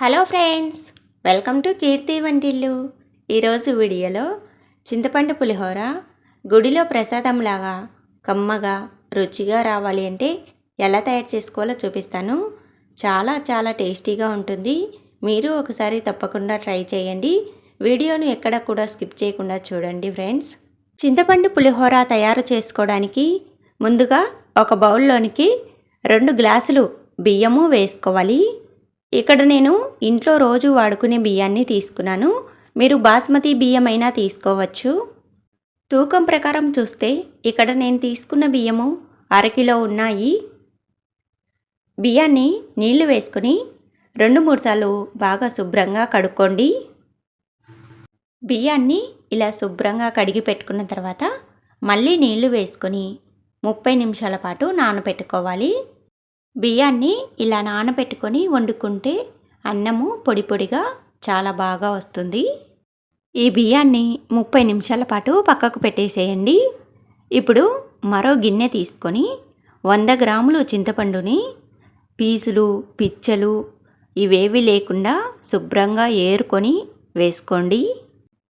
Hello friends welcome to Keerthi వంటిల్లు. ఈరోజు వీడియోలో చింతపండు పులిహోర గుడిలో ప్రసాదంలాగా కమ్మగా రుచిగా రావాలి అంటే ఎలా తయారు చేసుకోవాలో చూపిస్తాను. చాలా చాలా టేస్టీగా ఉంటుంది. మీరు ఒకసారి తప్పకుండా ట్రై చేయండి. వీడియోను ఎక్కడ కూడా స్కిప్ చేయకుండా చూడండి ఫ్రెండ్స్. చింతపండు పులిహోర తయారు చేసుకోవడానికి ముందుగా ఒక బౌల్లోనికి రెండు గ్లాసులు బియ్యము వేసుకోవాలి. ఇక్కడ నేను ఇంట్లో రోజు వాడుకునే బియ్యాన్ని తీసుకున్నాను. మీరు బాస్మతి బియ్యం అయినా తీసుకోవచ్చు. తూకం ప్రకారం చూస్తే ఇక్కడ నేను తీసుకున్న బియ్యము అరకిలో ఉన్నాయి. బియ్యాన్ని నీళ్ళు వేసుకొని రెండు మూడు సార్లు బాగా శుభ్రంగా కడుక్కోండి. బియ్యాన్ని ఇలా శుభ్రంగా కడిగి పెట్టుకున్న తర్వాత మళ్ళీ నీళ్ళు వేసుకొని ముప్పై నిమిషాల పాటు నానబెట్టుకోవాలి. బియ్యాన్ని ఇలా నానబెట్టుకొని వండుకుంటే అన్నము పొడి పొడిగా చాలా బాగా వస్తుంది. ఈ బియ్యాన్ని ముప్పై నిమిషాల పాటు పక్కకు పెట్టేసేయండి. ఇప్పుడు మరో గిన్నె తీసుకొని వంద గ్రాములు చింతపండుని పీసులు పిచ్చలు ఇవేవి లేకుండా శుభ్రంగా ఏరుకొని వేసుకోండి.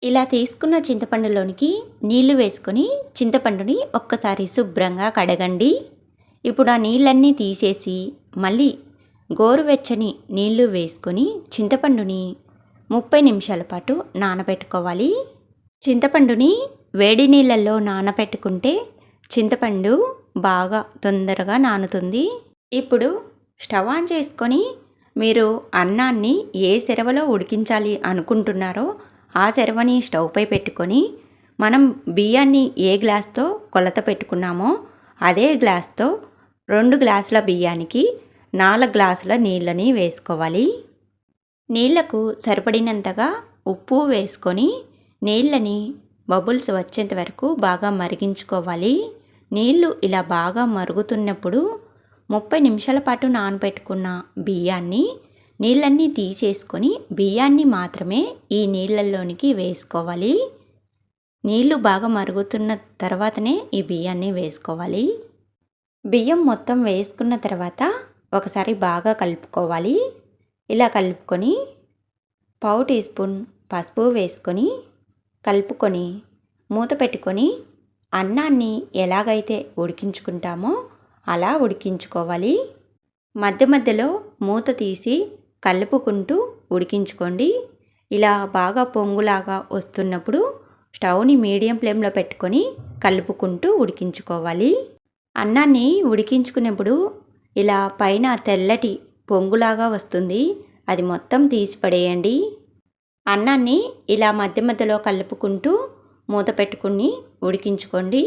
ఇలా తీసుకున్న చింతపండులోనికి నీళ్ళు వేసుకొని చింతపండుని ఒక్కసారి శుభ్రంగా కడగండి. ఇప్పుడు ఆ నీళ్ళన్నీ తీసేసి మళ్ళీ గోరువెచ్చని నీళ్ళు వేసుకొని చింతపండుని ముప్పై నిమిషాల పాటు నానబెట్టుకోవాలి. చింతపండుని వేడి నీళ్ళల్లో నానబెట్టుకుంటే చింతపండు బాగా తొందరగా నానుతుంది. ఇప్పుడు స్టవ్ ఆన్ చేసుకొని మీరు అన్నాన్ని ఏ సెరవలో ఉడికించాలి అనుకుంటున్నారో ఆ సెరవని స్టవ్పై పెట్టుకొని మనం బియ్యాన్ని ఏ గ్లాస్తో కొలత పెట్టుకున్నామో అదే గ్లాస్తో రెండు గ్లాసుల బియ్యానికి నాలుగు గ్లాసుల నీళ్ళని వేసుకోవాలి. నీళ్ళకు సరిపడినంతగా ఉప్పు వేసుకొని నీళ్ళని బబుల్స్ వచ్చేంత వరకు బాగా మరిగించుకోవాలి. నీళ్ళు ఇలా బాగా మరుగుతున్నప్పుడు ముప్పై నిమిషాల పాటు నానబెట్టుకున్న బియ్యాన్ని నీళ్ళన్నీ తీసేసుకొని బియ్యాన్ని మాత్రమే ఈ నీళ్ళల్లోనికి వేసుకోవాలి. నీళ్ళు బాగా మరుగుతున్న తర్వాతనే ఈ బియ్యాన్ని వేసుకోవాలి. బియ్యం మొత్తం వేసుకున్న తర్వాత ఒకసారి బాగా కలుపుకోవాలి. ఇలా కలుపుకొని పావు టీ స్పూన్ పసుపు వేసుకొని కలుపుకొని మూత పెట్టుకొని అన్నాన్ని ఎలాగైతే ఉడికించుకుంటామో అలా ఉడికించుకోవాలి. మధ్య మధ్యలో మూత తీసి కలుపుకుంటూ ఉడికించుకోండి. ఇలా బాగా పొంగులాగా వస్తున్నప్పుడు స్టవ్ని మీడియం ఫ్లేమ్లో పెట్టుకొని కలుపుకుంటూ ఉడికించుకోవాలి. అన్నాన్ని ఉడికించుకునేప్పుడు ఇలా పైన తెల్లటి పొంగులాగా వస్తుంది. అది మొత్తం తీసి పడేయండి. అన్నాన్ని ఇలా మధ్య మధ్యలో కలుపుకుంటూ మూత పెట్టుకుని ఉడికించుకోండి.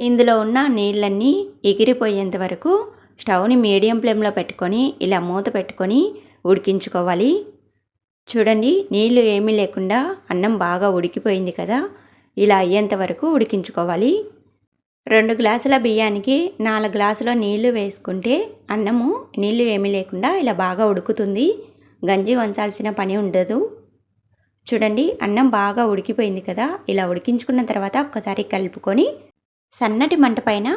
ఇందులో ఉన్న నీళ్ళన్నీ ఎగిరిపోయేంత వరకు స్టవ్ని మీడియం ఫ్లేమ్లో పెట్టుకొని ఇలా మూత పెట్టుకొని ఉడికించుకోవాలి. చూడండి నీళ్ళు ఏమీ లేకుండా అన్నం బాగా ఉడికిపోయింది కదా. ఇలా అయ్యేంత వరకు ఉడికించుకోవాలి. రెండు గ్లాసుల బియ్యానికి నాలుగు గ్లాసుల నీళ్ళు వేసుకుంటే అన్నము నీళ్ళు ఏమీ లేకుండా ఇలా బాగా ఉడుకుతుంది. గంజి వంచాల్సిన పని ఉండదు. చూడండి అన్నం బాగా ఉడికిపోయింది కదా. ఇలా ఉడికించుకున్న తర్వాత ఒక్కసారి కలుపుకొని సన్నటి మంట పైన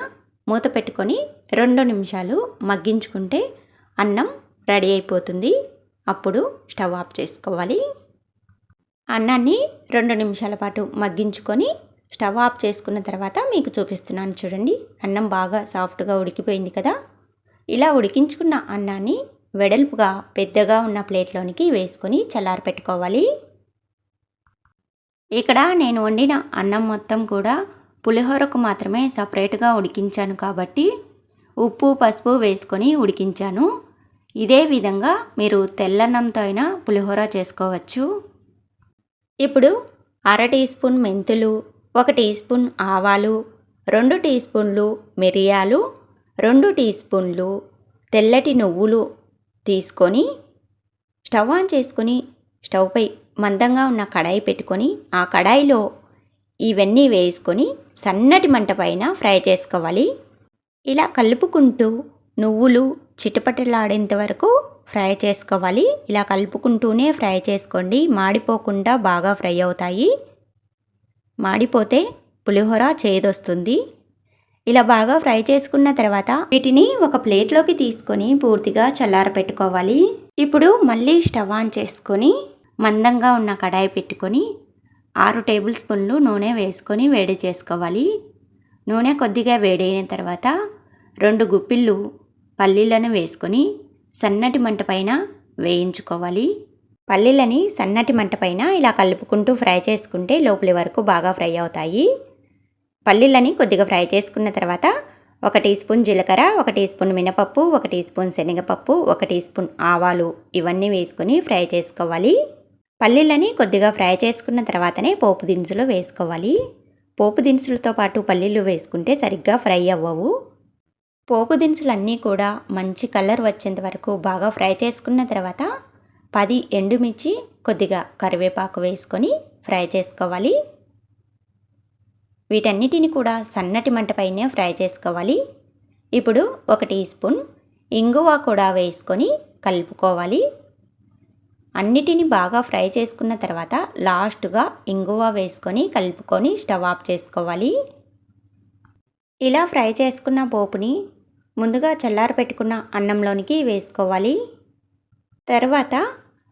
మూత పెట్టుకొని రెండు నిమిషాలు మగ్గించుకుంటే అన్నం రెడీ అయిపోతుంది. అప్పుడు స్టవ్ ఆఫ్ చేసుకోవాలి. అన్నాన్ని రెండు నిమిషాల పాటు మగ్గించుకొని స్టవ్ ఆఫ్ చేసుకున్న తర్వాత మీకు చూపిస్తున్నాను చూడండి. అన్నం బాగా సాఫ్ట్గా ఉడికిపోయింది కదా. ఇలా ఉడికించుకున్న అన్నాన్ని వెడల్పుగా పెద్దగా ఉన్న ప్లేట్లోనికి వేసుకొని చల్లారి పెట్టుకోవాలి. ఇక్కడ నేను వండిన అన్నం మొత్తం కూడా పులిహోరకు మాత్రమే సపరేట్గా ఉడికించాను కాబట్టి ఉప్పు పసుపు వేసుకొని ఉడికించాను. ఇదే విధంగా మీరు తెల్లన్నంతో అయినా పులిహోర చేసుకోవచ్చు. ఇప్పుడు అర టీ స్పూన్ మెంతులు ఒక టీ స్పూన్ ఆవాలు రెండు టీ స్పూన్లు మిరియాలు రెండు టీ స్పూన్లు తెల్లటి నువ్వులు తీసుకొని స్టవ్ ఆన్ చేసుకొని స్టవ్పై మందంగా ఉన్న కడాయి పెట్టుకొని ఆ కడాయిలో ఇవన్నీ వేసుకొని సన్నటి మంట పైన ఫ్రై చేసుకోవాలి. ఇలా కలుపుకుంటూ నువ్వులు చిటపటలాడేంత వరకు ఫ్రై చేసుకోవాలి. ఇలా కలుపుకుంటూనే ఫ్రై చేసుకోండి. మాడిపోకుండా బాగా ఫ్రై అవుతాయి. మాడిపోతే పులిహోర చేదొస్తుంది. ఇలా బాగా ఫ్రై చేసుకున్న తర్వాత వీటిని ఒక ప్లేట్లోకి తీసుకొని పూర్తిగా చల్లార పెట్టుకోవాలి ఇప్పుడు మళ్ళీ స్టవ్ ఆన్ చేసుకొని మందంగా ఉన్న కడాయి పెట్టుకొని ఆరు టేబుల్ స్పూన్లు నూనె వేసుకొని వేడి చేసుకోవాలి. నూనె కొద్దిగా వేడైన తర్వాత రెండు గుప్పిళ్ళు పల్లీలను వేసుకొని సన్నటి మంట పైన వేయించుకోవాలి. పల్లీలని సన్నటి మంట పైన ఇలా కలుపుకుంటూ ఫ్రై చేసుకుంటే లోపలి వరకు బాగా ఫ్రై అవుతాయి. పల్లీలని కొద్దిగా ఫ్రై చేసుకున్న తర్వాత ఒక టీ స్పూన్ జీలకర్ర ఒక టీ స్పూన్ మినపప్పు ఒక టీ స్పూన్ శనగపప్పు ఒక టీ స్పూన్ ఆవాలు ఇవన్నీ వేసుకొని ఫ్రై చేసుకోవాలి. పల్లీలని కొద్దిగా ఫ్రై చేసుకున్న తర్వాతనే పోపు దినుసులు వేసుకోవాలి. పోపు దినుసులతో పాటు పల్లీలు వేసుకుంటే సరిగ్గా ఫ్రై అవ్వవు. పోపు దినుసులన్నీ కూడా మంచి కలర్ వచ్చేంత వరకు బాగా ఫ్రై చేసుకున్న తర్వాత పది ఎండుమిర్చి కొద్దిగా కరివేపాకు వేసుకొని ఫ్రై చేసుకోవాలి. వీటన్నిటిని కూడా సన్నటి మంటపైనే ఫ్రై చేసుకోవాలి. ఇప్పుడు ఒక టీ స్పూన్ ఇంగువ కూడా వేసుకొని కలుపుకోవాలి. అన్నిటిని బాగా ఫ్రై చేసుకున్న తర్వాత లాస్ట్గా ఇంగువ వేసుకొని కలుపుకొని స్టవ్ ఆఫ్ చేసుకోవాలి. ఇలా ఫ్రై చేసుకున్న పోపుని ముందుగా చల్లార పెట్టుకున్న అన్నంలోనికి వేసుకోవాలి. తర్వాత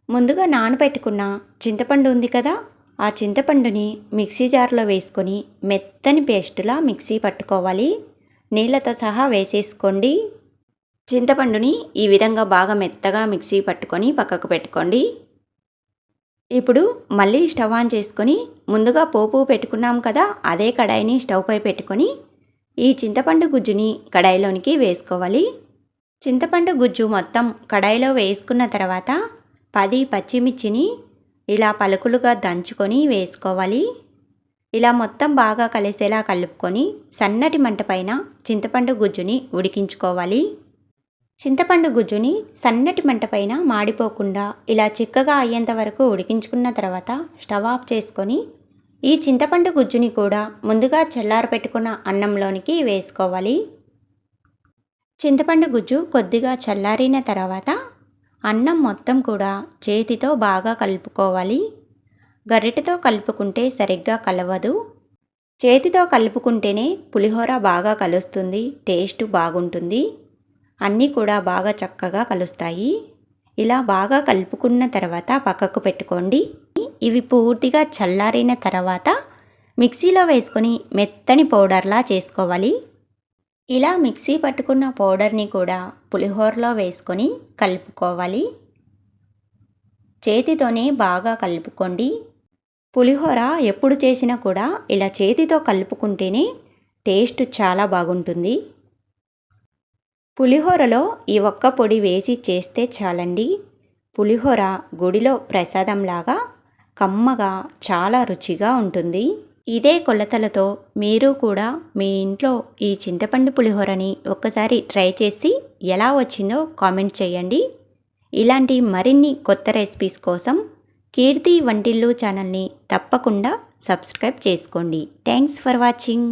ముందుగా నానబెట్టుకున్న చింతపండు ఉంది కదా ఆ చింతపండుని మిక్సీ జార్లో వేసుకొని మెత్తని పేస్టులా మిక్సీ పట్టుకోవాలి. నీళ్ళతో సహా వేసేసుకోండి. చింతపండుని ఈ విధంగా బాగా మెత్తగా మిక్సీ పట్టుకొని పక్కకు పెట్టుకోండి. ఇప్పుడు మళ్ళీ స్టవ్ ఆన్ చేసుకొని ముందుగా పోపు పెట్టుకున్నాం కదా అదే కడాయిని స్టవ్పై పెట్టుకొని ఈ చింతపండు గుజ్జుని కడాయిలోనికి వేసుకోవాలి. చింతపండు గుజ్జు మొత్తం కడాయిలో వేసుకున్న తర్వాత పది పచ్చిమిర్చిని ఇలా పలుకులుగా దంచుకొని వేసుకోవాలి. ఇలా మొత్తం బాగా కలిసేలా కలుపుకొని సన్నటి మంట పైన చింతపండు గుజ్జుని ఉడికించుకోవాలి. చింతపండు గుజ్జుని సన్నటి మంట పైన మాడిపోకుండా ఇలా చిక్కగా అయ్యేంత వరకు ఉడికించుకున్న తర్వాత స్టవ్ ఆఫ్ చేసుకొని ఈ చింతపండు గుజ్జుని కూడా ముందుగా చల్లార పెట్టుకున్న అన్నంలోనికి వేసుకోవాలి. చింతపండు గుజ్జు కొద్దిగా చల్లారిన తర్వాత అన్నం మొత్తం కూడా చేతితో బాగా కలుపుకోవాలి. గరిటెతో కలుపుకుంటే సరిగ్గా కలవదు. చేతితో కలుపుకుంటేనే పులిహోర బాగా కలుస్తుంది టేస్ట్ బాగుంటుంది. అన్నీ కూడా బాగా చక్కగా కలుస్తాయి. ఇలా బాగా కలుపుకున్న తర్వాత పక్కకు పెట్టుకోండి. ఇవి పూర్తిగా చల్లారిన తర్వాత మిక్సీలో వేసుకొని మెత్తని పౌడర్లా చేసుకోవాలి. ఇలా మిక్సీ పట్టుకున్న పౌడర్ని కూడా పులిహోరలో వేసుకొని కలుపుకోవాలి. చేతితోనే బాగా కలుపుకోండి. పులిహోర ఎప్పుడు చేసినా కూడా ఇలా చేతితో కలుపుకుంటేనే టేస్ట్ చాలా బాగుంటుంది. పులిహోరలో ఈ ఒక్క పొడి వేసి చేస్తే చాలండి. పులిహోర గుడిలో ప్రసాదంలాగా కమ్మగా చాలా రుచిగా ఉంటుంది. ఇదే కొలతలతో మీరు కూడా మీ ఇంట్లో ఈ చింతపండు పులిహోరని ఒక్కసారి ట్రై చేసి ఎలా వచ్చిందో కామెంట్ చేయండి. ఇలాంటి మరిన్ని కొత్త రెసిపీస్ కోసం కీర్తి వంటిల్లు ఛానల్ని తప్పకుండా సబ్స్క్రైబ్ చేసుకోండి. Thanks for watching.